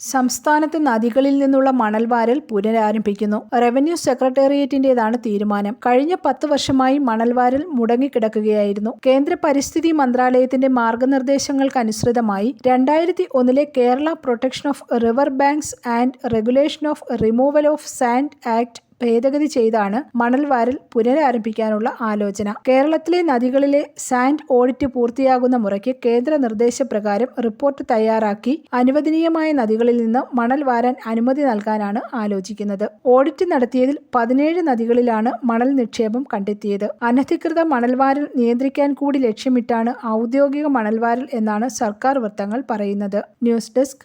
സംസ്ഥാനത്ത് നദികളിൽ നിന്നുള്ള മണൽവാരൽ പുനരാരംഭിക്കുന്നു. റവന്യൂ സെക്രട്ടേറിയറ്റിന്റേതാണ് തീരുമാനം. കഴിഞ്ഞ പത്ത് വർഷമായി മണൽവാരൽ മുടങ്ങിക്കിടക്കുകയായിരുന്നു. കേന്ദ്ര പരിസ്ഥിതി മന്ത്രാലയത്തിന്റെ മാർഗനിർദ്ദേശങ്ങൾക്കനുസൃതമായി രണ്ടായിരത്തി ഒന്നിലെ Kerala protection of river banks and regulation of removal of sand act ഭേദഗതി ചെയ്താണ് മണൽവാരൽ പുനരാരംഭിക്കാനുള്ള ആലോചന. കേരളത്തിലെ നദികളിലെ സാൻഡ് ഓഡിറ്റ് പൂർത്തിയാകുന്ന മുറയ്ക്ക് കേന്ദ്ര നിർദ്ദേശപ്രകാരം റിപ്പോർട്ട് തയ്യാറാക്കി അനുവദനീയമായ നദികളിൽ നിന്ന് മണൽ വാരാൻ അനുമതി നൽകാനാണ് ആലോചിക്കുന്നത്. ഓഡിറ്റ് നടത്തിയതിൽ പതിനേഴ് നദികളിലാണ് മണൽ നിക്ഷേപം കണ്ടെത്തിയത്. അനധികൃത മണൽവാരൽ നിയന്ത്രിക്കാൻ കൂടി ലക്ഷ്യമിട്ടാണ് ഔദ്യോഗിക മണൽവാരൽ എന്നാണ് സർക്കാർ വൃത്തങ്ങൾ പറയുന്നത്. News desk